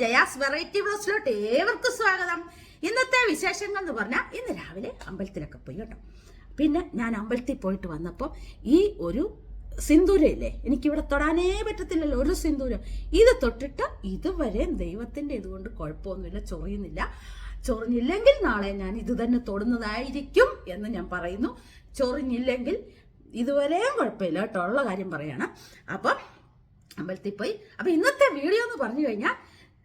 Jaya's variety ബ്ലോസിലോട്ട് ഏവർക്കും സ്വാഗതം. ഇന്നത്തെ വിശേഷങ്ങൾ എന്ന് പറഞ്ഞാൽ ഇന്ന് രാവിലെ അമ്പലത്തിലൊക്കെ പോയി കേട്ടോ. പിന്നെ ഞാൻ അമ്പലത്തിൽ പോയിട്ട് വന്നപ്പോൾ ഈ ഒരു സിന്ദൂരയില്ലേ എനിക്കിവിടെ തൊടാനേ പറ്റത്തില്ലല്ലോ ഒരു സിന്ദൂരം. ഇത് തൊട്ടിട്ട് ഇതുവരെ ദൈവത്തിന്റെ ഇതുകൊണ്ട് കുഴപ്പമൊന്നുമില്ല ചൊറിയുന്നില്ല. ചൊറിഞ്ഞില്ലെങ്കിൽ നാളെ ഞാൻ ഇത് തന്നെ തൊടുന്നതായിരിക്കും എന്ന് ഞാൻ പറയുന്നു. ചൊറിഞ്ഞില്ലെങ്കിൽ ഇതുവരെയും കുഴപ്പമില്ല കേട്ടോ ഉള്ള കാര്യം പറയാണ്. അപ്പം അമ്പലത്തിൽ പോയി. അപ്പം ഇന്നത്തെ വീഡിയോ എന്ന് പറഞ്ഞു കഴിഞ്ഞാൽ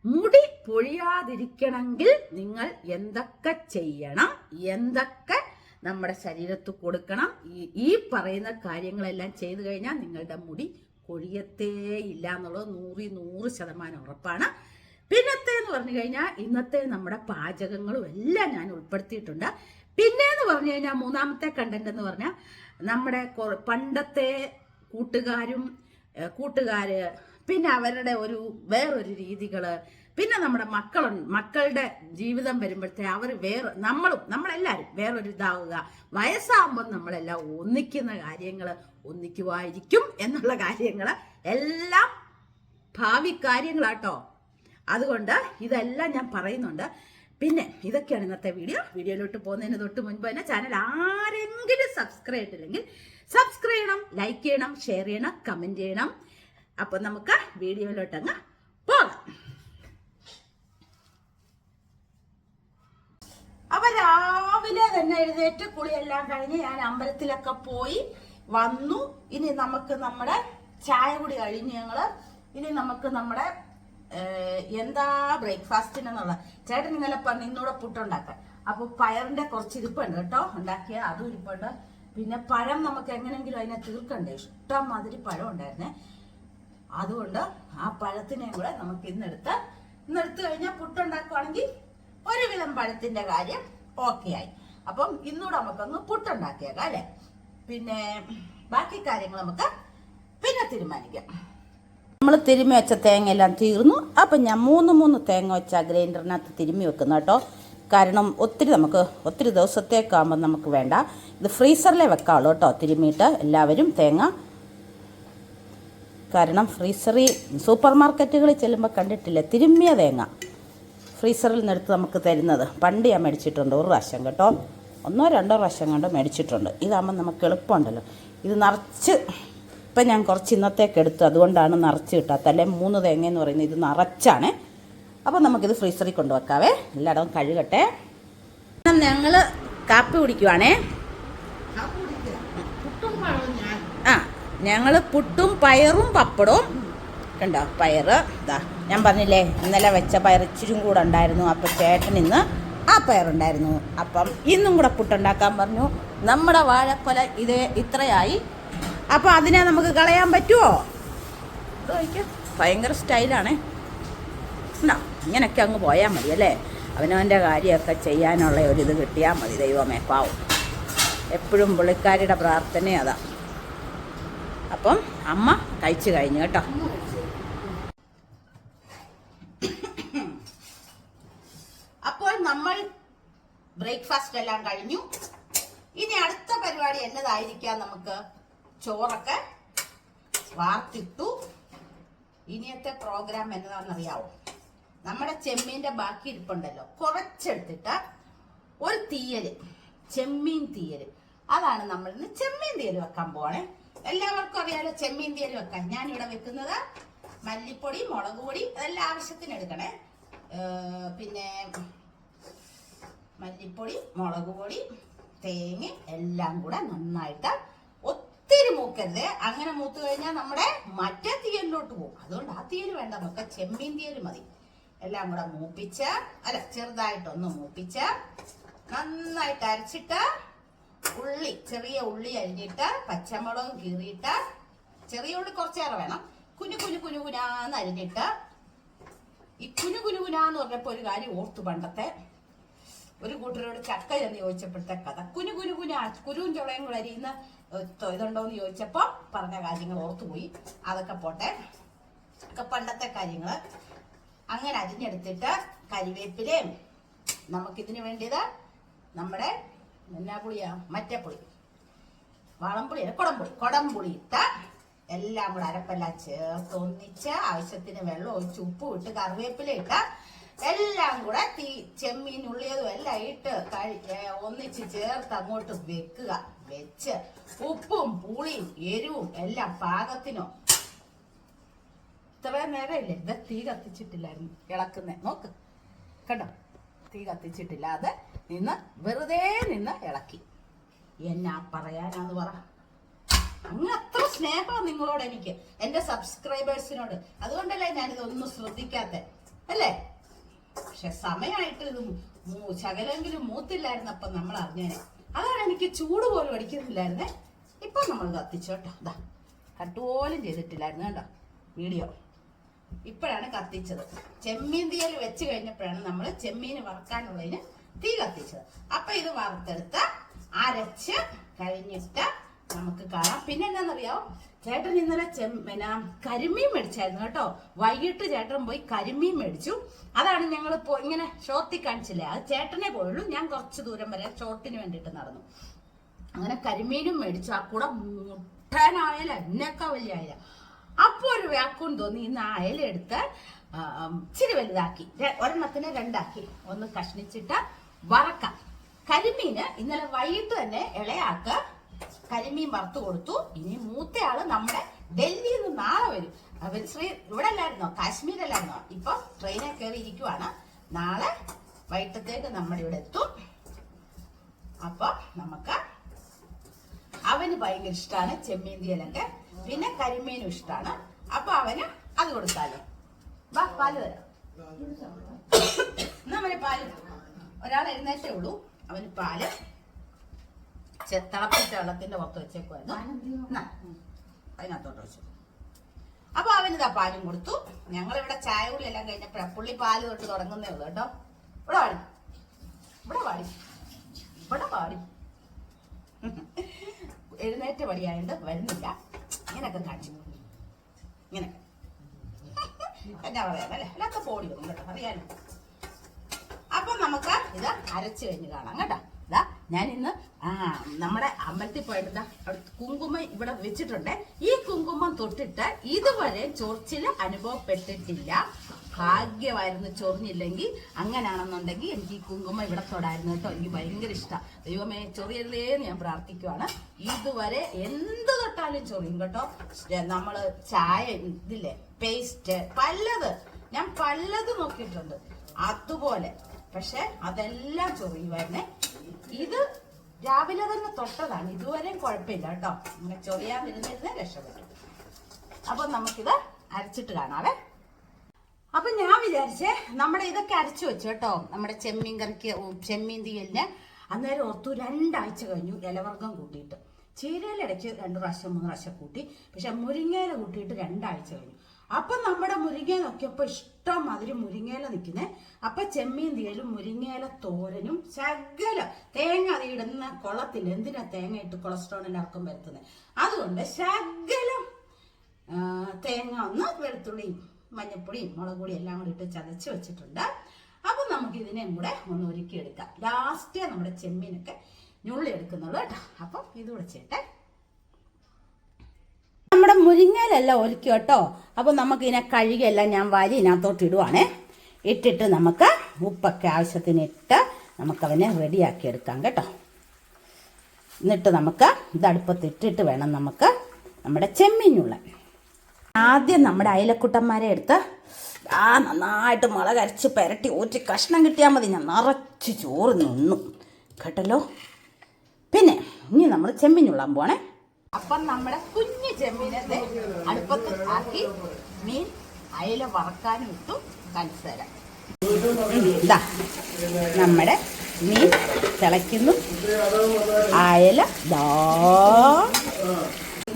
മുടി പൊഴിയാതിരിക്കണമെങ്കിൽ നിങ്ങൾ എന്തൊക്കെ ചെയ്യണം? എന്തൊക്കെ നമ്മുടെ ശരീരത്ത് കൊടുക്കണം? ഈ പറയുന്ന കാര്യങ്ങളെല്ലാം ചെയ്തു കഴിഞ്ഞാൽ നിങ്ങളുടെ മുടി കൊഴിയത്തേ ഇല്ല എന്നുള്ളത് നൂറി നൂറ് ശതമാനം ഉറപ്പാണ്. പിന്നത്തെ എന്ന് പറഞ്ഞു കഴിഞ്ഞാൽ ഇന്നത്തെ നമ്മുടെ പാചകങ്ങളും എല്ലാം ഞാൻ ഉൾപ്പെടുത്തിയിട്ടുണ്ട്. പിന്നെ എന്ന് പറഞ്ഞു കഴിഞ്ഞാൽ മൂന്നാമത്തെ കണ്ടന്റ് എന്ന് പറഞ്ഞാൽ നമ്മുടെ പണ്ടത്തെ കൂട്ടുകാരും കൂട്ടുകാര് പിന്നെ അവരുടെ ഒരു വേറൊരു രീതികൾ പിന്നെ നമ്മുടെ മക്കൾ മക്കളുടെ ജീവിതം വരുമ്പോഴത്തെ അവർ വേറെ നമ്മളും നമ്മളെല്ലാവരും വേറൊരു ഇതാവുക. വയസ്സാകുമ്പോൾ നമ്മളെല്ലാം ഒന്നിക്കുന്ന കാര്യങ്ങൾ ഒന്നിക്കുമായിരിക്കും എന്നുള്ള കാര്യങ്ങൾ എല്ലാം ഭാവി കാര്യങ്ങളാട്ടോ. അതുകൊണ്ട് ഇതെല്ലാം ഞാൻ പറയുന്നുണ്ട്. പിന്നെ ഇതൊക്കെയാണ് ഇന്നത്തെ വീഡിയോ. വീഡിയോയിലോട്ട് പോകുന്നതിന് തൊട്ട് മുൻപ് തന്നെ ചാനൽ ആരെങ്കിലും സബ്സ്ക്രൈബ് ചെയ്തില്ലെങ്കിൽ സബ്സ്ക്രൈബ് ചെയ്യണം ലൈക്ക് ചെയ്യണം ഷെയർ ചെയ്യണം കമന്റ് ചെയ്യണം. അപ്പൊ നമുക്ക് വീഡിയോയിലോട്ട് അങ്ങ് പോകാം. അപ്പൊ രാവിലെ തന്നെ എഴുന്നേറ്റ് കുളിയെല്ലാം കഴിഞ്ഞ് ഞാൻ അമ്പലത്തിലൊക്കെ പോയി വന്നു. ഇനി നമുക്ക് നമ്മുടെ ചായ കൂടി കഴിഞ്ഞ് ഞങ്ങൾ ഇനി നമുക്ക് നമ്മുടെ എന്താ എന്താ ബ്രേക്ക്ഫാസ്റ്റിനെന്നുള്ള ചേട്ടൻ ഇന്നലെ പറഞ്ഞു ഇന്നൂടെ പുട്ടുണ്ടാക്കാൻ. അപ്പൊ പയറിന്റെ കുറച്ച് ഇരിപ്പുണ്ട് കേട്ടോ. ഉണ്ടാക്കിയ അതും ഇരിപ്പുണ്ട്. പിന്നെ പഴം നമുക്ക് എങ്ങനെയെങ്കിലും അതിനെ തീർക്കണ്ടേ? ഇഷ്ടം മാതിരി പഴം ഉണ്ടായിരുന്നേ. അതുകൊണ്ട് ആ പഴത്തിനെയും കൂടെ നമുക്ക് ഇന്നെടുത്ത് ഇന്നെടുത്ത് കഴിഞ്ഞാൽ പുട്ടുണ്ടാക്കുവാണെങ്കിൽ ഒരു വിധം പഴത്തിന്റെ കാര്യം ഓക്കെ ആയി. അപ്പം ഇന്നുകൂടെ നമുക്കൊന്ന് പുട്ടുണ്ടാക്കിയേക്കാം അല്ലെ? പിന്നെ ബാക്കി കാര്യങ്ങൾ നമുക്ക് പിന്നെ തീരുമാനിക്കാം. നമ്മൾ തിരുമ്മി വെച്ച തേങ്ങയെല്ലാം തീർന്നു. അപ്പം ഞാൻ മൂന്ന് മൂന്ന് തേങ്ങ വെച്ച ഗ്രൈൻഡറിനകത്ത് തിരുമ്മി വെക്കുന്നു കേട്ടോ. കാരണം ഒത്തിരി നമുക്ക് ഒത്തിരി ദിവസത്തേക്കാകുമ്പോൾ നമുക്ക് വേണ്ട. ഇത് ഫ്രീസറിലെ വെക്കാവുള്ളൂ കേട്ടോ. തിരുമ്മിയിട്ട് എല്ലാവരും തേങ്ങ കാരണം ഫ്രീസറിൽ സൂപ്പർ മാർക്കറ്റുകളിൽ ചെല്ലുമ്പോൾ കണ്ടിട്ടില്ല? തിരുമ്മിയ തേങ്ങ. ഫ്രീസറിൽ നിന്നെടുത്ത് നമുക്ക് തരുന്നത്. പണ്ട് ഞാൻ മേടിച്ചിട്ടുണ്ട് ഒരു പ്രാവശ്യം കേട്ടോ. ഒന്നോ രണ്ടോ പ്രാവശ്യം കണ്ട് മേടിച്ചിട്ടുണ്ട്. ഇതാകുമ്പോൾ നമുക്ക് എളുപ്പമുണ്ടല്ലോ. ഇത് നിറച്ച് ഇപ്പം ഞാൻ കുറച്ച് ഇന്നത്തേക്ക് എടുത്തു. അതുകൊണ്ടാണ് നിറച്ച് കിട്ടാത്ത അല്ലെ? മൂന്ന് തേങ്ങ എന്ന് പറയുന്നത് ഇത് നിറച്ചാണ്. അപ്പോൾ നമുക്കിത് ഫ്രീസറിൽ കൊണ്ടുവെക്കാവേ. എല്ലായിടവും കഴുകട്ടെ. ഞങ്ങൾ കാപ്പി കുടിക്കുവാണേ പുട്ടും പഴവും ഞാൻ ആ ഞങ്ങൾ പുട്ടും പയറും പപ്പടവും കണ്ടോ? പയറ് ഇതാ ഞാൻ പറഞ്ഞില്ലേ ഇന്നലെ വെച്ച പയർ ഇച്ചിരി കൂടെ ഉണ്ടായിരുന്നു. അപ്പം ചേട്ടൻ ഇന്ന് ആ പയറുണ്ടായിരുന്നു. അപ്പം ഇന്നും കൂടെ പുട്ടുണ്ടാക്കാൻ പറഞ്ഞു. നമ്മുടെ വാഴക്കൊല ഇത് ഇത്രയായി. അപ്പം അതിനെ നമുക്ക് കളയാൻ പറ്റുമോ ഭയങ്കര സ്റ്റൈലാണേ. ഉണ്ടോ? ഇങ്ങനെയൊക്കെ അങ്ങ് പോയാൽ മതി അല്ലേ? അവനവന്റെ കാര്യമൊക്കെ ചെയ്യാനുള്ള ഒരിത് കിട്ടിയാൽ മതി ദൈവമേ പാവും. എപ്പോഴും പുള്ളിക്കാരിയുടെ പ്രാർത്ഥന അതാ. അപ്പം അമ്മ കഴിച്ചു കഴിഞ്ഞു കേട്ടോ. അപ്പോൾ നമ്മൾ ബ്രേക്ക്ഫാസ്റ്റ് എല്ലാം കഴിഞ്ഞു. ഇനി അടുത്ത പരിപാടി എന്നതായിരിക്കാം നമുക്ക് ചോറൊക്കെ വാർത്തിട്ടു. ഇനിയത്തെ പ്രോഗ്രാം എന്നതാണെന്നറിയാവോ? നമ്മുടെ ചെമ്മീന്റെ ബാക്കി ഇരിപ്പുണ്ടല്ലോ. കുറച്ചെടുത്തിട്ട് ഒരു തീയൽ ചെമ്മീൻ തീയൽ. അതാണ് നമ്മൾ ഇന്ന് ചെമ്മീൻ തീയൽ വെക്കാൻ പോവാണേ. എല്ലാവർക്കും അറിയാലോ ചെമ്മീൻ തീയൽ വെക്കാൻ. ഞാൻ ഇവിടെ വെക്കുന്നത് മല്ലിപ്പൊടി മുളക് പൊടി അതെല്ലാം ആവശ്യത്തിന് എടുക്കണേ. പിന്നെ മല്ലിപ്പൊടി മുളക് പൊടി തേങ്ങ എല്ലാം കൂടെ നന്നായിട്ട് ഒത്തിരി മൂക്കരുത്. അങ്ങനെ മൂത്ത് കഴിഞ്ഞാൽ നമ്മുടെ മറ്റേ തീയലിലോട്ട് പോകും. അതുകൊണ്ട് ആ തീയൽ വേണ്ട നമുക്ക് ചെമ്മീൻ തീയൽ മതി. എല്ലാം കൂടെ മൂപ്പിച്ച് അല്ല ചെറുതായിട്ടൊന്ന് മൂപ്പിച്ച് നന്നായിട്ട് അരച്ചിട്ട് ഉള്ളി ചെറിയ ഉള്ളി അരിഞ്ഞിട്ട് പച്ചമുളകും കീറിയിട്ട് ചെറിയ ഉള്ളി കുറച്ചേറെ വേണം. കുഞ്ഞു കുഞ്ഞു കുഞ്ഞു കുനാന്ന് അരിഞ്ഞിട്ട് ഈ കുഞ്ഞു കുഞ്ഞു കുനാന്ന് പറഞ്ഞപ്പോ ഒരു കാര്യം ഓർത്തു പണ്ടത്തെ. ഒരു കൂട്ടരോട് ചക്ക എന്ന് ചോദിച്ചപ്പോഴത്തെ കഥ. കുനു കുനു കുന കുരുവും ചുളയും കൂടെ അരിയുന്ന ഇതുണ്ടോന്ന് ചോദിച്ചപ്പോ പറഞ്ഞ കാര്യങ്ങൾ ഓർത്തുപോയി. അതൊക്കെ പോട്ടെ. ഒക്കെ പണ്ടത്തെ കാര്യങ്ങൾ അങ്ങനെ അരിഞ്ഞെടുത്തിട്ട് കരിവേപ്പിലയും നമുക്കിതിന് വേണ്ടിയത് നമ്മുടെ എന്നാ പുളിയാ മറ്റേ പുളി വളംപുളി കുടംപുളി. കുടംപുളി ഇട്ട എല്ലാം കൂടെ അരപ്പെല്ലാം ചേർത്ത് ഒന്നിച്ച് ആവശ്യത്തിന് വെള്ളം ഒഴിച്ച് ഉപ്പ് ഇട്ട് കറിവേപ്പില ഇട്ട് എല്ലാം കൂടെ തീ ചെമ്മീൻ ഉള്ളിയതും എല്ലാം ഇട്ട് ഒന്നിച്ച് ചേർത്ത് അങ്ങോട്ട് വെക്കുക. വെച്ച് ഉപ്പും പുളിയും എരിവും എല്ലാം പാകത്തിനോ. ഇത്ര നേരം ഇല്ലേ ഇത് തീ കത്തിച്ചിട്ടില്ലായിരുന്നു ഇളക്കുന്നേ. നോക്ക്. കണ്ടോ? തീ കത്തിച്ചിട്ടില്ലാതെ നിന്ന് വെറുതെ നിന്ന് ഇളക്കി. എന്നാ പറയാനാന്ന് പറ. അങ്ങ് അത്ര സ്നേഹമാണ് നിങ്ങളോട് എനിക്ക്. എന്റെ സബ്സ്ക്രൈബേഴ്സിനോട്. അതുകൊണ്ടല്ലേ ഞാനിതൊന്നും ശ്രദ്ധിക്കാത്ത. അല്ലേ? പക്ഷെ സമയമായിട്ട് ഇത് ശകലെങ്കിലും മൂത്തില്ലായിരുന്നപ്പൊ നമ്മൾ അറിഞ്ഞേനെ അതാണ് എനിക്ക് ചൂട് പോലും അടിക്കുന്നില്ലായിരുന്നേ. ഇപ്പൊ നമ്മൾ കത്തിച്ചോട്ടോ. അതാ കട്ടുപോലും ചെയ്തിട്ടില്ലായിരുന്നു കേട്ടോ. വീഡിയോ. ഇപ്പോഴാണ് കത്തിച്ചത്. ചെമ്മീൻ തീയൽ വെച്ച് കഴിഞ്ഞപ്പോഴാണ് നമ്മൾ ചെമ്മീൻ വറക്കാനുള്ളതിന് തീ കത്തിച്ചത്. അപ്പൊ ഇത് വറുത്തെടുത്ത് അരച്ച് കഴിഞ്ഞിട്ട് നമുക്ക് കാണാം. പിന്നെ എന്താണെന്നറിയാവോ? ചേട്ടൻ ഇന്നലെ പിന്നെ കരിമീൻ മേടിച്ചായിരുന്നു കേട്ടോ. വൈകിട്ട് ചേട്ടൻ പോയി കരിമീൻ മേടിച്ചു. അതാണ് ഞങ്ങൾ ഇങ്ങനെ ഷോർട്ടി കാണിച്ചില്ലേ? അത് ചേട്ടനെ പോയുള്ളൂ. ഞാൻ കുറച്ച് ദൂരം വരെ ഷോർട്ടിന് വേണ്ടിയിട്ട് നടന്നു. അങ്ങനെ കരിമീനും മേടിച്ചു. ആ കൂടെ മുട്ടാനായാലും എന്നൊക്കെ വലിയ അയല അപ്പൊ ഒരു വ്യാക്കൂൺ തോന്നി ഇന്ന് ആ എടുത്ത് ഇച്ചിരി വലുതാക്കി. ഒരെണ്ണത്തിന് രണ്ടാക്കി. ഒന്ന് കഷ്ണിച്ചിട്ട് വറക്കാം. കരിമീന് ഇന്നലെ വൈകിട്ട് തന്നെ ഇളയാക്ക് കരിമീൻ വറുത്തു കൊടുത്തു. ഇനി മൂത്തയാൾ നമ്മുടെ ഡൽഹിയിൽ നിന്ന് നാളെ വരും. ശ്രീ ഇവിടെ അല്ലായിരുന്നോ? കാശ്മീരല്ലായിരുന്നോ ഇപ്പൊ ട്രെയിനിൽ കയറി ഇരിക്കുവാണ്. നാളെ വൈകിട്ടത്തേക്ക് നമ്മുടെ ഇവിടെ എത്തും. അപ്പൊ നമുക്ക് അവന് ഭയങ്കര ഇഷ്ടമാണ് ചെമ്മീൻ തീയലൊക്കെ. പിന്നെ കരിമീനും ഇഷ്ടമാണ് അപ്പൊ അവന് അത് കൊടുത്താലോ. വാ പാൽ തരാം. അവന് പാൽ ഒരാൾ എഴുന്നേറ്റേ ഉള്ളൂ. അവന് പാൽ തിളപ്പിച്ച വെള്ളത്തിന്റെ പുറത്ത് വെച്ചേക്കുമായിരുന്നു അതിനകത്തോട്ട് വെച്ചു. അപ്പൊ അവനിതാ പാലും കൊടുത്തു. ഞങ്ങൾ ഇവിടെ ചായ കുടി എല്ലാം കഴിഞ്ഞപ്പോഴാ പുള്ളി പാൽ തൊട്ട് തുടങ്ങുന്നേ ഉള്ളൂ കേട്ടോ. ഇവിടെ പാടി. ഇവിടെ പാടി. ഇവിടെ പാടി. എഴുന്നേറ്റ പടിയായോണ്ട് വരുന്നില്ല. ഇങ്ങനൊക്കെ കാണിച്ചു. ഇങ്ങനെ. എന്നാ പറയാം അല്ലേ? അല്ലാത്ത പോടി വരും കേട്ടോ അറിയാലോ. അപ്പൊ നമുക്ക് ഇത് അരച്ചു കഴിഞ്ഞ് കാണാം കേട്ടോ. ഇതാ ഞാൻ ഇന്ന് ആ നമ്മുടെ അമ്പലത്തിൽ പോയിട്ട് അവിടെ കുങ്കുമം ഇവിടെ വെച്ചിട്ടുണ്ട്. ഈ കുങ്കുമം തൊട്ടിട്ട് ഇതുവരെ ചൊറിച്ചിൽ അനുഭവപ്പെട്ടിട്ടില്ല. ഭാഗ്യമായിരുന്നു ചൊറിഞ്ഞില്ലെങ്കിൽ അങ്ങനെയാണെന്നുണ്ടെങ്കിൽ എനിക്ക് ഈ കുങ്കുമം ഇവിടെ തൊടായിരുന്നു കേട്ടോ. എനിക്ക് ഭയങ്കര ഇഷ്ടം. ദൈവമേ ചൊറിയല്ലേ എന്ന് ഞാൻ പ്രാർത്ഥിക്കുവാണ്. ഇതുവരെ എന്ത് തൊട്ടാലും ചൊറിയും കേട്ടോ. നമ്മൾ ചായ ഇതില്ലേ പേസ്റ്റ് പലത് ഞാൻ പലത് നോക്കിയിട്ടുണ്ട്. അതുപോലെ. പക്ഷെ അതെല്ലാം ചൊറിയുമായിരുന്നേ ഇത് രാവിലെ തന്നെ തൊട്ടതാണ്. ഇതുവരെയും കുഴപ്പമില്ല കേട്ടോ. ഇങ്ങനെ ചൊറിയാൻ വരുന്നിരുന്നേ രക്ഷപ്പെട്ടു. അപ്പൊ നമുക്കിത് അരച്ചിട്ട് കാണാവേ. അപ്പൊ ഞാൻ വിചാരിച്ചേ നമ്മുടെ ഇതൊക്കെ അരച്ചു വെച്ചു കേട്ടോ. നമ്മുടെ ചെമ്മീൻ കറിക്ക് ചെമ്മീൻ തീയലിന്. അന്നേരം ഓർത്തു രണ്ടാഴ്ച കഴിഞ്ഞു ഇലവർഗം കൂട്ടിയിട്ട്. ചീരയിലിടയ്ക്ക് രണ്ട് പ്രാവശ്യം മൂന്ന് പ്രാവശ്യം കൂട്ടി. പക്ഷെ മുരിങ്ങയില കൂട്ടിയിട്ട് രണ്ടാഴ്ച കഴിഞ്ഞു. അപ്പൊ നമ്മുടെ മുരിങ്ങ നോക്കിയപ്പോ ഇഷ്ടം മാതിരി മുരിങ്ങയില നിൽക്കുന്നേ. അപ്പൊ ചെമ്മീൻ തീയലും മുരിങ്ങയില തോരനും ശകല തേങ്ങ അത് കൊള്ളത്തില്ല. എന്തിനാ തേങ്ങ ഇട്ട് കൊളസ്ട്രോൾ എല്ലാവർക്കും വരുത്തുന്നത് അതുകൊണ്ട് ശകലം തേങ്ങ ഒന്ന് വെളുത്തുള്ളിയും മഞ്ഞപ്പൊടിയും മുളക് പൊടിയും എല്ലാം കൂടി ഇട്ട് ചതച്ച് വെച്ചിട്ടുണ്ട്. അപ്പൊ നമുക്ക് ഇതിനെയും കൂടെ ഒന്ന് ഒരുക്കി എടുക്കാം ലാസ്റ്റ് നമ്മുടെ ചെമ്മീനൊക്കെ ഞുള്ളി എടുക്കുന്നുള്ളൂ കേട്ടോ. അപ്പം ഇത് ചെയ്യട്ടെ. നമ്മുടെ മുരിങ്ങയിലെല്ലാം ഒലിക്കും കേട്ടോ. അപ്പോൾ നമുക്ക് ഇതിനെ കഴുകിയെല്ലാം ഞാൻ വാരി ഇതിനകത്തോട്ട് ഇടുവാണേ. ഇട്ടിട്ട് നമുക്ക് ഉപ്പൊക്കെ ആവശ്യത്തിന് ഇട്ട് നമുക്കവനെ റെഡിയാക്കി എടുക്കാം കേട്ടോ. എന്നിട്ട് നമുക്ക് ഇത് അടുപ്പത്തിട്ടിട്ട് വേണം നമുക്ക് നമ്മുടെ ചെമ്മീനുള്ള ആദ്യം നമ്മുടെ അയലക്കുട്ടന്മാരെ എടുത്ത് ആ നന്നായിട്ട് മുളക് അരച്ച് പെരട്ടി ഊറ്റി കഷ്ണം കിട്ടിയാൽ മതി. ഞാൻ നിറച്ച് ചോറ് നിന്നു. കേട്ടല്ലോ? പിന്നെ ഇനി നമ്മൾ ചെമ്മീനുള്ളാൻ പോണേ. അപ്പം നമ്മുടെ കുഞ്ഞു ചെമ്മീനെ അടുപ്പത്ത് ആക്കി മീൻ അയല വറക്കാനും ഇട്ടു. കൻസര ഇതാ നമ്മുടെ മീൻ തിളയ്ക്കുന്നു. അയല ദാ.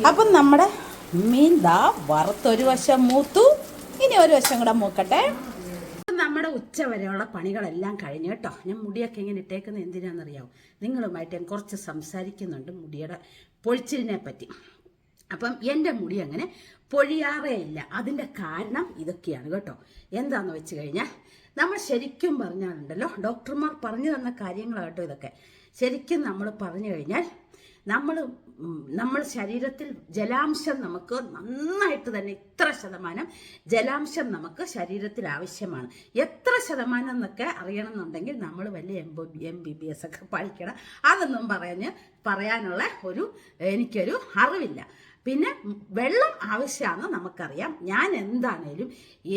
അപ്പം നമ്മുടെ മീൻ ദാ വറുത്തൊരു വശം മൂത്തു. ഇനി ഒരു വശം കൂടെ മൂക്കട്ടെ. നമ്മുടെ ഉച്ച വരെയുള്ള പണികളെല്ലാം കഴിഞ്ഞു കേട്ടോ. ഞാൻ മുടിയൊക്കെ ഇങ്ങനെ ഇട്ടേക്കുന്നത് എന്തിനാണെന്നറിയാമോ നിങ്ങളുമായിട്ട് ഞാൻ കുറച്ച് സംസാരിക്കുന്നുണ്ട് മുടിയുടെ പൊഴിച്ചിലിനെ പറ്റി. അപ്പം എന്റെ മുടി അങ്ങനെ പൊഴിയാറേ ഇല്ല. അതിന്റെ കാരണം ഇതൊക്കെയാണ് കേട്ടോ. എന്താന്ന് വെച്ച് കഴിഞ്ഞാൽ നമ്മൾ ശരിക്കും പറഞ്ഞാലുണ്ടല്ലോ ഡോക്ടർമാർ പറഞ്ഞു തന്ന കാര്യങ്ങളാണ് കേട്ടോ ഇതൊക്കെ. ശരിക്കും നമ്മൾ പറഞ്ഞു കഴിഞ്ഞാൽ നമ്മൾ നമ്മൾ ശരീരത്തിൽ ജലാംശം നമുക്ക് നന്നായിട്ട് തന്നെ ഇത്ര ശതമാനം ജലാംശം നമുക്ക് ശരീരത്തിൽ ആവശ്യമാണ്. എത്ര ശതമാനം എന്നൊക്കെ അറിയണമെന്നുണ്ടെങ്കിൽ നമ്മൾ വലിയ M M B B S ഒക്കെ പഠിക്കണം. അതൊന്നും പറഞ്ഞ് പറയാനുള്ള ഒരു എനിക്കൊരു അറിവില്ല. പിന്നെ വെള്ളം ആവശ്യമാണ് നമുക്കറിയാം. ഞാൻ എന്താണേലും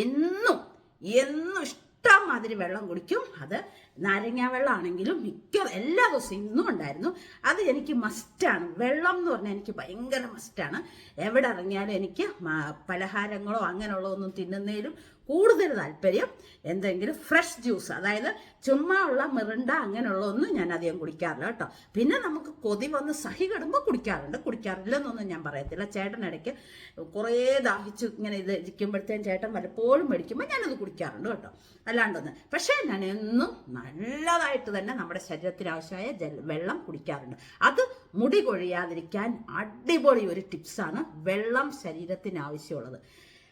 എന്നും എന്നും ഇഷ്ടം മാതിരി വെള്ളം കുടിക്കും. അത് നാരങ്ങ വെള്ളമാണെങ്കിലും മിക്ക എല്ലാ ദിവസവും ഇന്നും ഉണ്ടായിരുന്നു. അത് എനിക്ക് മസ്റ്റാണ് വെള്ളം എന്ന് പറഞ്ഞാൽ എനിക്ക് ഭയങ്കര മസ്റ്റാണ് എവിടെ ഇറങ്ങിയാലും എനിക്ക് പലഹാരങ്ങളോ അങ്ങനെയുള്ളതൊന്നും തിന്നുന്നതിലും കൂടുതൽ താല്പര്യം എന്തെങ്കിലും ഫ്രഷ് ജ്യൂസ് അതായത് ചുമ്മാ ഉള്ള മിറിണ്ട അങ്ങനെയുള്ള ഒന്നും ഞാൻ അധികം കുടിക്കാറില്ല കേട്ടോ. പിന്നെ നമുക്ക് കൊതി വന്ന് സഹി കിടുമ്പോൾ കുടിക്കാറുണ്ട്. കുടിക്കാറില്ലെന്നൊന്നും ഞാൻ പറയത്തില്ല. ചേട്ടൻ ഇടയ്ക്ക് കുറേ ദാഹിച്ച് ഇങ്ങനെ ഇത് ഇരിക്കുമ്പോഴത്തേക്കും ചേട്ടൻ വല്ലപ്പോഴും മേടിക്കുമ്പോൾ ഞാനത് കുടിക്കാറുണ്ട് കേട്ടോ. അല്ലാണ്ടൊന്ന്. പക്ഷേ ഞാൻ എന്നും നല്ലതായിട്ട് തന്നെ നമ്മുടെ ശരീരത്തിന് ആവശ്യമായ ജല വെള്ളം കുടിക്കാറുണ്ട്. അത് മുടി കൊഴിയാതിരിക്കാൻ അടിപൊളി ഒരു ടിപ്സാണ് വെള്ളം ശരീരത്തിന് ആവശ്യമുള്ളത്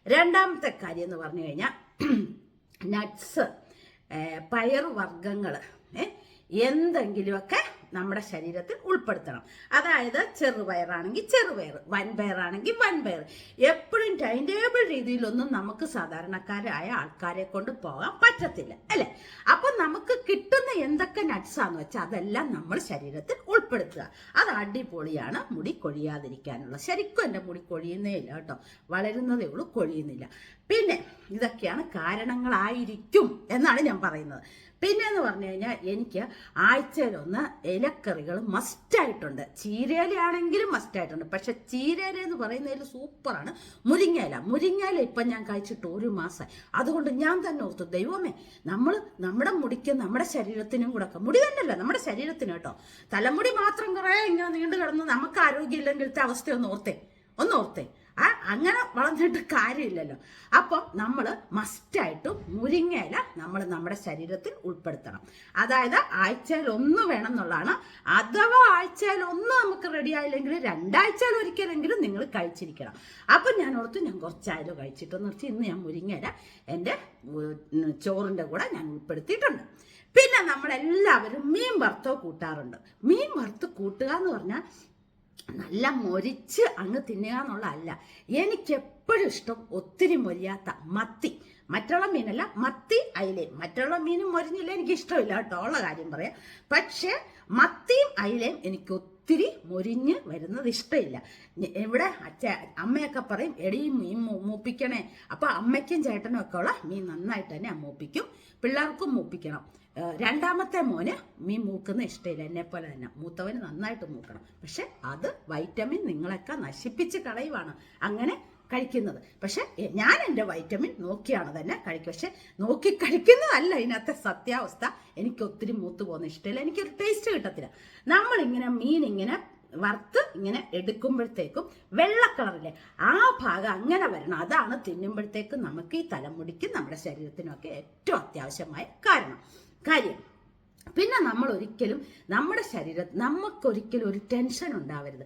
രണ്ടാമത്തെ കാര്യം എന്ന് പറഞ്ഞു കഴിഞ്ഞാൽ നട്ട്സ് പയറുവർഗങ്ങൾ എന്തെങ്കിലുമൊക്കെ നമ്മുടെ ശരീരത്തിൽ ഉൾപ്പെടുത്തണം. അതായത് ചെറുപയറാണെങ്കിൽ ചെറുപയർ വൻപയറാണെങ്കിൽ വൻപയർ. എപ്പോഴും ടൈം ടേബിൾ രീതിയിലൊന്നും നമുക്ക് സാധാരണക്കാരായ ആൾക്കാരെ കൊണ്ട് പോകാൻ പറ്റത്തില്ല അല്ലെ? അപ്പൊ നമുക്ക് കിട്ടുന്ന എന്തൊക്കെ നട്ട്സാന്ന് വെച്ചാൽ അതെല്ലാം നമ്മൾ ശരീരത്തിൽ ഉൾപ്പെടുത്തുക. അത് അടിപൊളിയാണ്. മുടി കൊഴിയാതിരിക്കാനുള്ള. ശരിക്കും എന്റെ മുടി കൊഴിയുന്നേ ഇല്ല കേട്ടോ. വളരുന്നതേ ഉള്ളൂ കൊഴിയുന്നില്ല. പിന്നെ ഇതൊക്കെയാണ് കാരണങ്ങളായിരിക്കും എന്നാണ് ഞാൻ പറയുന്നത്. പിന്നെ എന്ന് പറഞ്ഞു കഴിഞ്ഞാൽ എനിക്ക് ആഴ്ചയിലൊന്ന് ഇലക്കറികൾ മസ്റ്റായിട്ടുണ്ട് ചീരയിലയാണെങ്കിലും മസ്റ്റായിട്ടുണ്ട് പക്ഷെ ചീരയില എന്ന് പറയുന്നതിൽ സൂപ്പറാണ് മുരിങ്ങയില. മുരിങ്ങയില ഇപ്പം ഞാൻ കഴിച്ചിട്ട് ഒരു മാസമായി അതുകൊണ്ട് ഞാൻ തന്നെ ഓർത്തു ദൈവമേ നമ്മൾ നമ്മുടെ മുടിക്ക് നമ്മുടെ ശരീരത്തിനും കൂടെ മുടി തന്നെയല്ല നമ്മുടെ ശരീരത്തിന് കേട്ടോ. തലമുടി മാത്രം കുറേ ഇങ്ങനെ നീണ്ടു കിടന്ന് നമുക്ക് ആരോഗ്യമില്ലെങ്കിലത്തെ അവസ്ഥയൊന്ന് ഓർത്തേ. ഒന്ന് ഓർത്തേ. ആ അങ്ങനെ വളർന്നിട്ട് കാര്യമില്ലല്ലോ. അപ്പം നമ്മൾ മസ്റ്റായിട്ടും മുരിങ്ങയില നമ്മൾ നമ്മുടെ ശരീരത്തിൽ ഉൾപ്പെടുത്തണം. അതായത് ആഴ്ചയിൽ ഒന്ന് വേണം എന്നുള്ളതാണ് അഥവാ ആഴ്ചയിൽ ഒന്ന് നമുക്ക് റെഡി ആയില്ലെങ്കിൽ രണ്ടാഴ്ചയിൽ ഒരിക്കലെങ്കിലും നിങ്ങൾ കഴിച്ചിരിക്കണം. അപ്പം ഞാൻ ഓർത്ത് ഞാൻ കുറച്ചായാലും കഴിച്ചിട്ടെന്ന് വെച്ചാൽ ഇന്ന് ഞാൻ മുരിങ്ങയില എന്റെ ചോറിന്റെ കൂടെ ഞാൻ ഉൾപ്പെടുത്തിയിട്ടുണ്ട്. പിന്നെ നമ്മളെല്ലാവരും മീൻ വറുത്തോ കൂട്ടാറുണ്ട്. മീൻ വറുത്ത് കൂട്ടുക എന്ന് പറഞ്ഞാൽ നല്ല മൊരിച്ച് അങ്ങ് തിന്നുക എന്നുള്ളതല്ല. എനിക്കെപ്പോഴും ഇഷ്ടം ഒത്തിരി മൊരിയാത്ത മത്തി. മറ്റുള്ള മീനല്ല മത്തി അയിലയും. മറ്റുള്ള മീനും മൊരിഞ്ഞില്ല എനിക്ക് ഇഷ്ടമില്ല കേട്ടോ. ഉള്ള കാര്യം പറയാം. പക്ഷേ മത്തിയും അയിലയും എനിക്ക് ഒത്തിരി മുരിഞ്ഞ് വരുന്നത് ഇഷ്ടമില്ല. ഇവിടെ അച്ഛ അമ്മയൊക്കെ പറയും എടിയും മീൻ മൂപ്പിക്കണേ. അപ്പൊ അമ്മയ്ക്കും ചേട്ടനും ഒക്കെ ഉള്ള മീൻ നന്നായിട്ട് തന്നെ മൂപ്പിക്കും. പിള്ളേർക്കും മൂപ്പിക്കണം. രണ്ടാമത്തെ മോന് മീൻ മൂക്കുന്ന ഇഷ്ടമില്ല. എന്നെ പോലെ തന്നെ. മൂത്തവന് നന്നായിട്ട് മൂക്കണം. പക്ഷെ അത് വൈറ്റമിൻ നിങ്ങളൊക്കെ നശിപ്പിച്ച് കളയുവാണ്. അങ്ങനെ കഴിക്കുന്നത്. പക്ഷെ ഞാൻ എന്റെ വൈറ്റമിൻ നോക്കിയാണ് തന്നെ കഴിക്കുക. പക്ഷെ നോക്കി കഴിക്കുന്നതല്ല ഇതിനകത്തെ സത്യാവസ്ഥ. എനിക്ക് ഒത്തിരി മൂത്ത് പോകുന്ന ഇഷ്ടമില്ല. എനിക്കൊരു ടേസ്റ്റ് കിട്ടത്തില്ല. നമ്മളിങ്ങനെ മീൻ ഇങ്ങനെ വറുത്ത് ഇങ്ങനെ എടുക്കുമ്പോഴത്തേക്കും വെള്ളക്കളറില്ലെ ആ ഭാഗം അങ്ങനെ വരണം. അതാണ് തിന്നുമ്പോഴത്തേക്കും നമുക്ക് ഈ തലമുടിക്കും നമ്മുടെ ശരീരത്തിനൊക്കെ ഏറ്റവും അത്യാവശ്യമായ കാരണം. കാര്യം പിന്നെ നമ്മൾ ഒരിക്കലും നമ്മുടെ ശരീരം നമുക്കൊരിക്കലും ഒരു ടെൻഷൻ ഉണ്ടാവരുത്.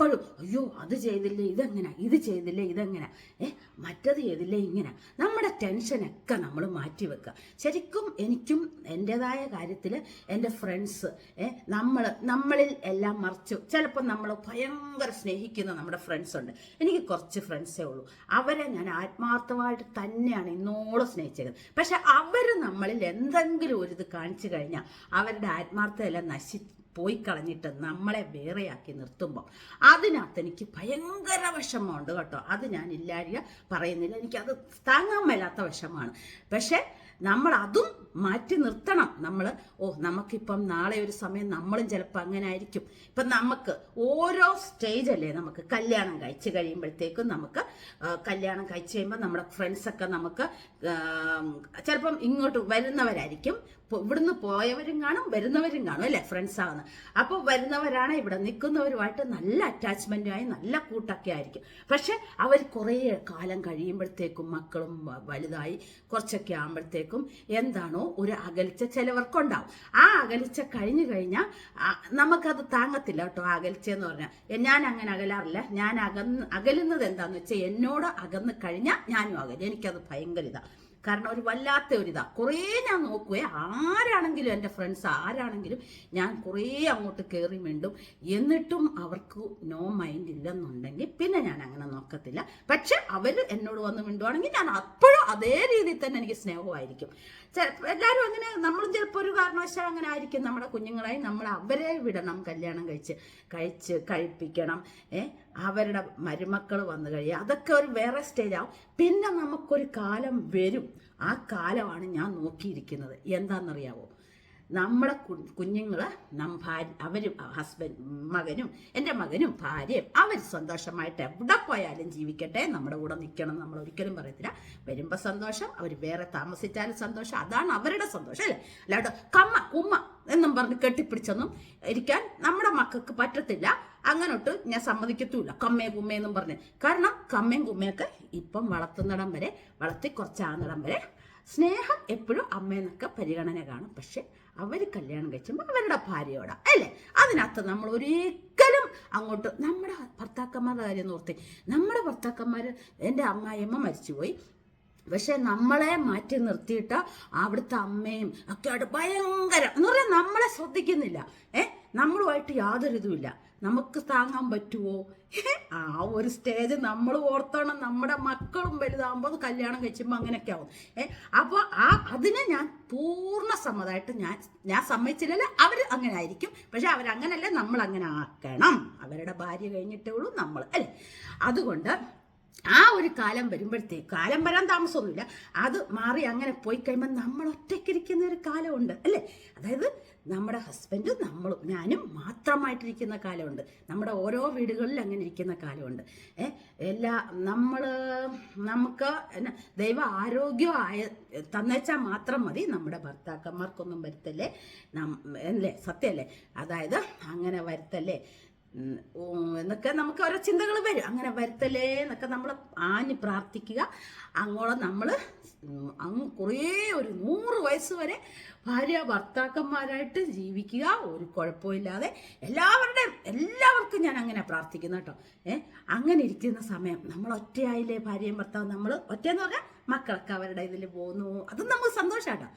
എപ്പോഴും അയ്യോ അത് ചെയ്തില്ലേ ഇതെങ്ങനെ ഇത് ചെയ്തില്ലേ ഇതെങ്ങനെ ഏ മറ്റത് ചെയ്തില്ലേ ഇങ്ങനെ. നമ്മുടെ ടെൻഷനൊക്കെ നമ്മൾ മാറ്റി വെക്കുക. ശരിക്കും എനിക്കും എന്റെതായ കാര്യത്തിൽ എന്റെ ഫ്രണ്ട്സ് ഏ നമ്മൾ നമ്മളിൽ എല്ലാം മറിച്ചു ചിലപ്പോൾ നമ്മൾ ഭയങ്കര സ്നേഹിക്കുന്ന നമ്മുടെ ഫ്രണ്ട്സ് ഉണ്ട്. എനിക്ക് കുറച്ച് ഫ്രണ്ട്സേ ഉള്ളൂ. അവരെ ഞാൻ ആത്മാർത്ഥമായിട്ട് തന്നെയാണ് ഇന്നോളം സ്നേഹിച്ചത് പക്ഷെ അവർ നമ്മളിൽ എന്തെങ്കിലും ഒരു ഇത് കാണിച്ചു കഴിഞ്ഞാൽ അവരുടെ ആത്മാർത്ഥതയെല്ലാം നശി പോയി കളഞ്ഞിട്ട് നമ്മളെ വേറെയാക്കി നിർത്തുമ്പോൾ അതിനകത്ത് എനിക്ക് ഭയങ്കര വിഷമമുണ്ട് കേട്ടോ. അത് ഞാൻ ഇല്ലാരിക പറയുന്നില്ല. എനിക്കത് താങ്ങാൻ മേലാത്ത വിഷമമാണ്. പക്ഷേ നമ്മൾ അതും മാറ്റി നിർത്തണം. നമ്മൾ ഓ നമുക്കിപ്പം നാളെ ഒരു സമയം നമ്മളും ചിലപ്പോൾ അങ്ങനെ ആയിരിക്കും ഇപ്പം നമുക്ക് ഓരോ സ്റ്റേജ് അല്ലേ നമുക്ക് കല്യാണം കഴിച്ച് കഴിയുമ്പോഴത്തേക്കും നമുക്ക് കല്യാണം കഴിച്ച് കഴിയുമ്പോൾ നമ്മുടെ ഫ്രണ്ട്സൊക്കെ നമുക്ക് ചിലപ്പം ഇങ്ങോട്ട് വരുന്നവരായിരിക്കും. ഇവിടുന്ന് പോയവരും കാണും വരുന്നവരും കാണും അല്ലേ? ഫ്രണ്ട്സ് ആവുന്ന. അപ്പോൾ വരുന്നവരാണ് ഇവിടെ നിൽക്കുന്നവരുമായിട്ട് നല്ല അറ്റാച്ച്മെന്റുമായി നല്ല കൂട്ടൊക്കെ ആയിരിക്കും. പക്ഷെ അവർ കുറേ കാലം കഴിയുമ്പോഴത്തേക്കും മക്കളും വലുതായി കുറച്ചൊക്കെ ആകുമ്പോഴത്തേക്കും എന്താണോ ഒരു അകൽച്ച ചിലവർക്കുണ്ടാവും. ആ അകൽച്ച കഴിഞ്ഞു കഴിഞ്ഞാൽ നമുക്കത് താങ്ങത്തില്ല കേട്ടോ അകലിച്ച എന്ന് പറഞ്ഞാൽ ഞാൻ അങ്ങനെ അകലാറില്ല. ഞാൻ അകന്ന് അകലുന്നത് എന്താന്ന് വെച്ചാൽ എന്നോട് അകന്ന് കഴിഞ്ഞാൽ ഞാനും അകലും. എനിക്കത് ഭയങ്കര ഇതാ. കാരണം ഒരു വല്ലാത്ത ഇതാ. കുറേ ഞാൻ നോക്കുവേ ആരാണെങ്കിലും എന്റെ ഫ്രണ്ട്സ് ആരാണെങ്കിലും ഞാൻ കുറേ അങ്ങോട്ട് കയറി മിണ്ടും. എന്നിട്ടും അവർക്ക് നോ മൈൻഡ് ഇല്ലെന്നുണ്ടെങ്കിൽ പിന്നെ ഞാൻ അങ്ങനെ നോക്കത്തില്ല. പക്ഷെ അവർ എന്നോട് വന്ന് മിണ്ടുവാണെങ്കിൽ ഞാൻ അപ്പോഴും അതേ രീതിയിൽ തന്നെ എനിക്ക് സ്നേഹമായിരിക്കും. എല്ലാവരും അങ്ങനെ നമ്മൾ ചിലപ്പോൾ ഒരു കാരണവശാലും അങ്ങനെ ആയിരിക്കും. നമ്മുടെ കുഞ്ഞുങ്ങളായി നമ്മൾ അവരെ വിടണം കല്യാണം കഴിച്ച് കഴിച്ച് കഴിപ്പിക്കണം. ഏ? അവരുടെ മരുമക്കൾ വന്നു കഴിയുക. അതൊക്കെ ഒരു വേറെ സ്റ്റേജ് ആവും. പിന്നെ നമുക്കൊരു കാലം വരും. ആ കാലമാണ് ഞാൻ നോക്കിയിരിക്കുന്നത്. എന്താണെന്നറിയാവോ? നമ്മുടെ കുഞ്ഞുങ്ങൾ നം ഭാര്യ അവരും ഹസ്ബൻഡ് മകനും എന്റെ മകനും ഭാര്യയും അവർ സന്തോഷമായിട്ട് എവിടെ പോയാലും ജീവിക്കട്ടെ. നമ്മുടെ കൂടെ നിൽക്കണം നമ്മൾ ഒരിക്കലും പറയത്തില്ല. വരുമ്പോൾ സന്തോഷം അവർ വേറെ താമസിച്ചാലും സന്തോഷം. അതാണ് അവരുടെ സന്തോഷം അല്ലേ? അല്ലാണ്ട് കമ്മ ഉമ്മ എന്നും പറഞ്ഞ് കെട്ടിപ്പിടിച്ചൊന്നും ഇരിക്കാൻ നമ്മുടെ മക്കൾക്ക് പറ്റത്തില്ല. അങ്ങനൊട്ട് ഞാൻ സമ്മതിക്കത്തുമില്ല കമ്മേ കുമ്മേന്നും പറഞ്ഞ്. കാരണം കമ്മയും കുമ്മയൊക്കെ ഇപ്പം വളർത്തുന്നിടം വരെ വളർത്തി കുറച്ചാകുന്നിടം വരെ സ്നേഹം എപ്പോഴും അമ്മയെന്നൊക്കെ പരിഗണന കാണും. പക്ഷെ അവർ കല്യാണം കഴിച്ചുമ്പോൾ അവരുടെ ഭാര്യയോടാ അല്ലേ? അതിനകത്ത് നമ്മൾ ഒരിക്കലും അങ്ങോട്ട് നമ്മുടെ ഭർത്താക്കന്മാരുടെ കാര്യം ഓർത്തി. നമ്മുടെ ഭർത്താക്കന്മാർ എന്റെ അമ്മായിയമ്മ മരിച്ചുപോയി. പക്ഷെ നമ്മളെ മാറ്റി നിർത്തിയിട്ട് അവിടുത്തെ അമ്മയും ഒക്കെ ആയിട്ട് ഭയങ്കര. എന്ന് പറഞ്ഞാൽ നമ്മളെ ശ്രദ്ധിക്കുന്നില്ല. ഏ? നമ്മളുമായിട്ട് യാതൊരു ഇതുമില്ല നമുക്ക് താങ്ങാൻ പറ്റുമോ ആ ഒരു സ്റ്റേജ് നമ്മൾ ഓർത്തോണം നമ്മുടെ മക്കളും വലുതാകുമ്പോൾ കല്യാണം കഴിച്ചുമ്പോൾ അങ്ങനെയൊക്കെ ആവും. ഏ അപ്പോൾ ആ അതിനെ ഞാൻ പൂർണ സമ്മതമായിട്ട് ഞാൻ ഞാൻ സമ്മതിച്ചില്ലല്ല. അവർ അങ്ങനെ ആയിരിക്കും. പക്ഷെ അവരങ്ങനല്ല നമ്മൾ അങ്ങനെ ആക്കണം. അവരുടെ ഭാര്യ കഴിഞ്ഞിട്ടേ ഉള്ളൂ നമ്മൾ അല്ലേ? അതുകൊണ്ട് ആ ഒരു കാലം വരുമ്പോഴത്തേക്ക് കാലം വരാൻ താമസമൊന്നുമില്ല. അത് മാറി അങ്ങനെ പോയി കഴിയുമ്പോൾ നമ്മൾ ഒറ്റയ്ക്കിരിക്കുന്ന ഒരു കാലമുണ്ട് അല്ലേ? അതായത് നമ്മുടെ ഹസ്ബൻഡും നമ്മളും ഞാനും മാത്രമായിട്ടിരിക്കുന്ന കാലമുണ്ട്. നമ്മുടെ ഓരോ വീടുകളിൽ അങ്ങനെ ഇരിക്കുന്ന കാലമുണ്ട്. ഏ എല്ലാ നമ്മൾ നമുക്ക് ദൈവ ആയ തന്നേച്ചാൽ മാത്രം മതി. നമ്മുടെ ഭർത്താക്കന്മാർക്കൊന്നും വരുത്തല്ലേ? അല്ലേ? സത്യമല്ലേ? അതായത് അങ്ങനെ വരുത്തല്ലേ? എന്നൊക്കെ നമുക്ക് ഓരോ ചിന്തകൾ വരും. അങ്ങനെ വരുത്തലേ എന്നൊക്കെ നമ്മൾ ആഞ്ഞ് പ്രാർത്ഥിക്കുക. അങ്ങോളം നമ്മൾ അങ്ങ് കുറേ ഒരു നൂറ് വയസ്സ് വരെ ഭാര്യ ഭർത്താക്കന്മാരായിട്ട് ജീവിക്കുക. ഒരു കുഴപ്പമില്ലാതെ എല്ലാവരുടെയും എല്ലാവർക്കും ഞാൻ അങ്ങനെ പ്രാർത്ഥിക്കുന്നു കേട്ടോ. ഏഹ് അങ്ങനെ ഇരിക്കുന്ന സമയം നമ്മൾ ഒറ്റയായില്ലേ ഭാര്യയും ഭർത്താവും? നമ്മൾ ഒറ്റയെന്ന് പറഞ്ഞാൽ മക്കളൊക്കെ അവരുടെ ഇതിൽ പോകുന്നു. അതും നമുക്ക് സന്തോഷമാട്ടോ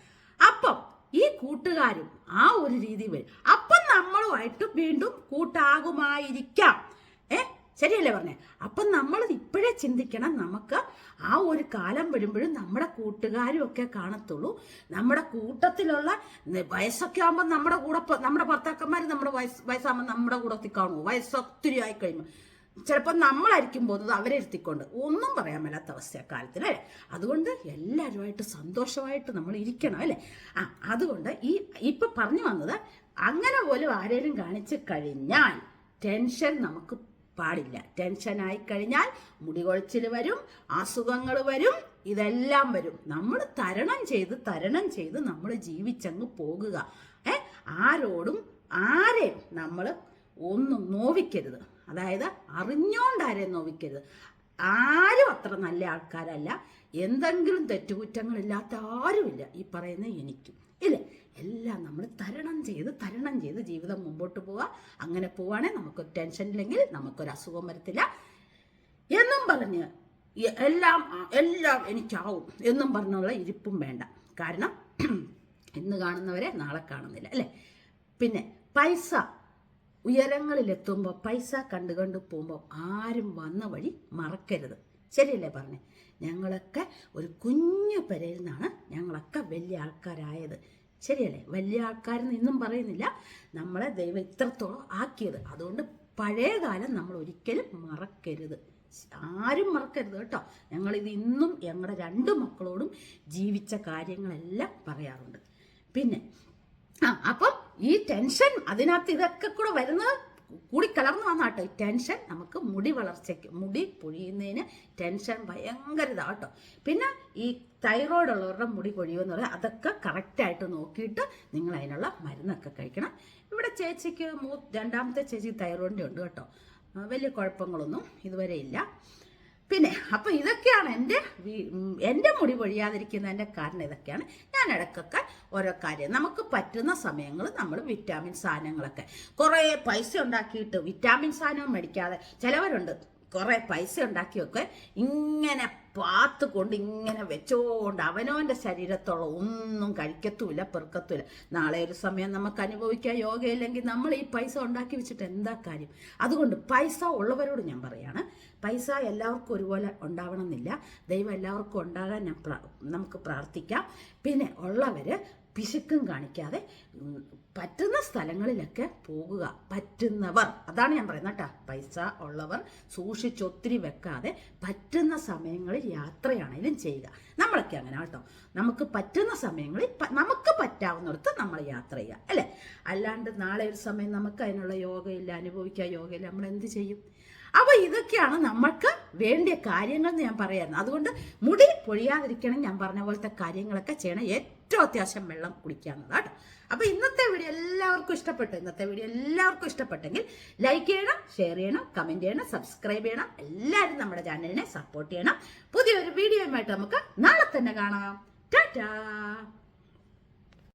അപ്പം ഈ കൂട്ടുകാരും ആ ഒരു രീതി വരും. അപ്പം നമ്മളുമായിട്ട് വീണ്ടും കൂട്ടാകുമായിരിക്കാം. ഏ? ശരിയല്ലേ പറഞ്ഞേ? അപ്പം നമ്മൾ ഇപ്പോഴേ ചിന്തിക്കണം നമുക്ക് ആ ഒരു കാലം വരുമ്പോഴും നമ്മുടെ കൂട്ടുകാരും ഒക്കെ കാണത്തുള്ളൂ. നമ്മുടെ കൂട്ടത്തിലുള്ള വയസ്സൊക്കെ ആകുമ്പോൾ നമ്മുടെ കൂടെ നമ്മുടെ ഭർത്താക്കന്മാർ നമ്മുടെ വയസ്സ് വയസ്സാകുമ്പോൾ നമ്മുടെ കൂടെ കാണുമോ വയസ്സ് ഒത്തിരി ആയി കഴിയുമ്പോൾ ചിലപ്പോൾ നമ്മളായിരിക്കും പോകുന്നത് അവരെ ഇരുത്തിക്കൊണ്ട്. ഒന്നും പറയാൻ മേലാത്ത അവസ്ഥ കാലത്തിൽ അല്ലേ? അതുകൊണ്ട് എല്ലാവരുമായിട്ട് സന്തോഷമായിട്ട് നമ്മൾ ഇരിക്കണം അല്ലേ? ആ അതുകൊണ്ട് ഈ ഇപ്പം പറഞ്ഞു വന്നത് അങ്ങനെ പോലും ആരേലും കാണിച്ചു കഴിഞ്ഞാൽ ടെൻഷൻ നമുക്ക് പാടില്ല. ടെൻഷനായി കഴിഞ്ഞാൽ മുടി കൊഴിച്ചിൽ വരും അസുഖങ്ങൾ വരും ഇതെല്ലാം വരും. നമ്മൾ തരണം ചെയ്ത് തരണം ചെയ്ത് നമ്മൾ ജീവിച്ചങ്ങ് പോകുക. ഏ? ആരോടും ആരെയും നമ്മൾ ഒന്നും നോവിക്കരുത്. അതായത് അറിഞ്ഞോണ്ട് ആരെയും നോവിക്കരുത്. ആരും അത്ര നല്ല ആൾക്കാരല്ല. എന്തെങ്കിലും തെറ്റുകുറ്റങ്ങളില്ലാത്ത ആരുമില്ല. ഈ പറയുന്ന എനിക്കും. ഇല്ലേ? എല്ലാം നമ്മൾ തരണം ചെയ്ത് തരണം ചെയ്ത് ജീവിതം മുമ്പോട്ട് പോവുക അങ്ങനെ പോവുകയാണെങ്കിൽ നമുക്ക് ടെൻഷൻ ഇല്ലെങ്കിൽ നമുക്കൊരു അസുഖം വരത്തില്ല. എന്നും പറഞ്ഞ് എല്ലാം എല്ലാം എനിക്കാവും. എന്നും പറഞ്ഞുള്ള ഇരിപ്പും വേണ്ട. കാരണം ഇന്ന് കാണുന്നവരെ നാളെ കാണുന്നില്ല അല്ലേ? പിന്നെ പൈസ. ഉയരങ്ങളിലെത്തുമ്പോൾ പൈസ കണ്ടു കണ്ടു പോകുമ്പോൾ ആരും വന്ന വഴി മറക്കരുത്. ശരിയല്ലേ പറഞ്ഞേ? ഞങ്ങളൊക്കെ ഒരു കുഞ്ഞു പെരയിൽ നിന്നാണ് ഞങ്ങളൊക്കെ വലിയ ആൾക്കാരായത്. ശരിയല്ലേ? വലിയ ആൾക്കാരെന്ന് പറയുന്നില്ല. നമ്മളെ ദൈവം ഇത്രത്തോളം ആക്കിയത്. അതുകൊണ്ട് പഴയ കാലം നമ്മൾ ഒരിക്കലും മറക്കരുത്. ആരും മറക്കരുത് കേട്ടോ. ഞങ്ങളിത് ഇന്നും ഞങ്ങളുടെ രണ്ട് മക്കളോടും ജീവിച്ച കാര്യങ്ങളെല്ലാം പറയാറുണ്ട്. പിന്നെ ആ അപ്പം ഈ ടെൻഷൻ അതിനകത്ത് ഇതൊക്കെ കൂടെ വരുന്നത് കൂടി കലർന്നു വന്നാട്ടോ ടെൻഷൻ നമുക്ക് മുടി വളർച്ചയ്ക്ക് മുടി പൊഴിയുന്നതിന് ടെൻഷൻ ഭയങ്കര ഇതാ കേട്ടോ പിന്നെ ഈ തൈറോയ്ഡ് ഉള്ളവരുടെ മുടി കൊഴിയുമെന്ന് പറഞ്ഞാൽ അതൊക്കെ കറക്റ്റായിട്ട് നോക്കിയിട്ട് നിങ്ങൾ അതിനുള്ള മരുന്നൊക്കെ കഴിക്കണം. ഇവിടെ ചേച്ചിക്ക് മൂ രണ്ടാമത്തെ ചേച്ചി തൈറോയിഡിന്റെ ഉണ്ട് കേട്ടോ. വലിയ കുഴപ്പങ്ങളൊന്നും ഇതുവരെ ഇല്ല. പിന്നെ അപ്പോൾ ഇതൊക്കെയാണ് എന്റെ എന്റെ മുടി പൊഴിയാതിരിക്കുന്നതിന്റെ കാരണം ഇതൊക്കെയാണ്. ഞാൻ ഇടയ്ക്കൊക്കെ ഓരോ കാര്യം. നമുക്ക് പറ്റുന്ന സമയങ്ങൾ നമ്മൾ വിറ്റാമിൻ സാധനങ്ങളൊക്കെ. കുറേ പൈസ ഉണ്ടാക്കിയിട്ട് വിറ്റാമിൻ സാധനവും മേടിക്കാതെ ചിലവരുണ്ട്. കുറേ പൈസ ഉണ്ടാക്കിയൊക്കെ ഇങ്ങനെ പാത്ത് കൊണ്ട് ഇങ്ങനെ വെച്ചോണ്ട് അവനവന്റെ ശരീരത്തോളം ഒന്നും കഴിക്കത്തുമില്ല പെറുക്കത്തുമില്ല നാളെ ഒരു സമയം നമുക്ക് അനുഭവിക്കാൻ യോഗയില്ലെങ്കിൽ നമ്മൾ ഈ പൈസ ഉണ്ടാക്കി വെച്ചിട്ട് എന്താ കാര്യം? അതുകൊണ്ട് പൈസ ഉള്ളവരോട് ഞാൻ പറയാണ് പൈസ എല്ലാവർക്കും ഒരുപോലെ ഉണ്ടാവണമെന്നില്ല. ദൈവം എല്ലാവർക്കും ഉണ്ടാകാൻ ഞാൻ നമുക്ക് പ്രാർത്ഥിക്കാം. പിന്നെ ഉള്ളവർ പിശുക്കും കാണിക്കാതെ പറ്റുന്ന സ്ഥലങ്ങളിലൊക്കെ പോകുക. പറ്റുന്നവർ. അതാണ് ഞാൻ പറയുന്നത് കേട്ടോ. പൈസ ഉള്ളവർ സൂക്ഷിച്ചൊത്തിരി വെക്കാതെ പറ്റുന്ന സമയങ്ങളിൽ യാത്രയാണെങ്കിലും ചെയ്യുക. നമ്മളൊക്കെ അങ്ങനെ കേട്ടോ. നമുക്ക് പറ്റുന്ന സമയങ്ങളിൽ നമുക്ക് പറ്റാവുന്നിടത്ത് നമ്മൾ യാത്ര ചെയ്യുക. അല്ലേ? അല്ലാണ്ട് നാളെ ഒരു സമയം നമുക്ക് അതിനുള്ള യോഗയില്ല അനുഭവിക്കുക യോഗയില്ല നമ്മൾ എന്ത് ചെയ്യും? അപ്പോൾ ഇതൊക്കെയാണ് നമ്മൾക്ക് വേണ്ടിയ കാര്യങ്ങൾ എന്ന് ഞാൻ പറയായിരുന്നു അതുകൊണ്ട് മുടി പൊഴിയാതിരിക്കണം ഞാൻ പറഞ്ഞ പോലത്തെ കാര്യങ്ങളൊക്കെ ചെയ്യണം. ഏറ്റവും അത്യാവശ്യം വെള്ളം കുടിക്കാവുന്നതാണ് അപ്പോൾ ഇന്നത്തെ വീഡിയോ എല്ലാവർക്കും ഇഷ്ടപ്പെട്ടു. ഇന്നത്തെ വീഡിയോ എല്ലാവർക്കും ഇഷ്ടപ്പെട്ടെങ്കിൽ ലൈക്ക് ചെയ്യണം ഷെയർ ചെയ്യണം കമന്റ് ചെയ്യണം സബ്സ്ക്രൈബ് ചെയ്യണം. എല്ലാവരും നമ്മുടെ ചാനലിനെ സപ്പോർട്ട് ചെയ്യണം. പുതിയൊരു വീഡിയോയുമായിട്ട് നമുക്ക് നാളെ തന്നെ കാണാം. ടാറ്റാ